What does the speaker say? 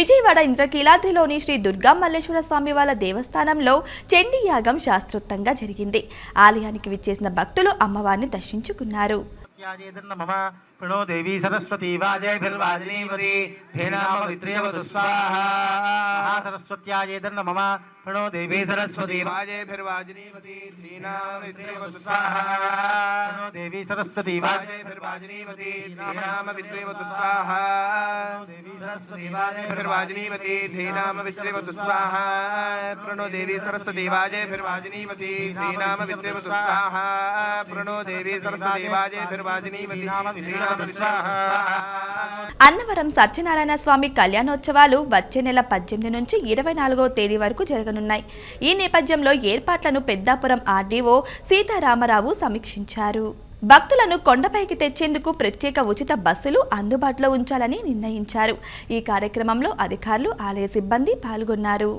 విజయవాడ ఇంద్రకీలాద్రిలోని శ్రీ దుర్గా మల్లేశ్వర స్వామి వాళ్ళ దేవస్థానంలో చండీ యాగం శాస్త్రోక్తంగా జరిగింది. ఆలయానికి విచ్చేసిన భక్తులు అమ్మవారిని దర్శించుకున్నారు. मम प्रणो देवी सरस्वती वाजयभिर्वाजिनीवती धेनामवित्र्यवतु स्वाहा। महासरस्वत्याजेदन्न मम प्रणो देवी सरस्वती स्वाहा। प्रणो देवी सरस्वती स्वाहा। देवी स्वाहा। प्रणो देवी सरस्वती स्वाहा। प्रणो देवी सरस्वती అన్నవరం సత్యనారాయణ స్వామి కళ్యాణోత్సవాలు వచ్చే నెల పద్దెనిమిది నుంచి ఇరవై నాలుగో తేదీ వరకు జరగనున్నాయి. ఈ నేపథ్యంలో ఏర్పాట్లను పెద్దాపురం ఆర్డీఓ సీతారామరావు సమీక్షించారు. భక్తులను కొండపైకి తెచ్చేందుకు ప్రత్యేక ఉచిత బస్సులు అందుబాటులో ఉంచాలని నిర్ణయించారు. ఈ కార్యక్రమంలో అధికారులు ఆలయ సిబ్బంది పాల్గొన్నారు.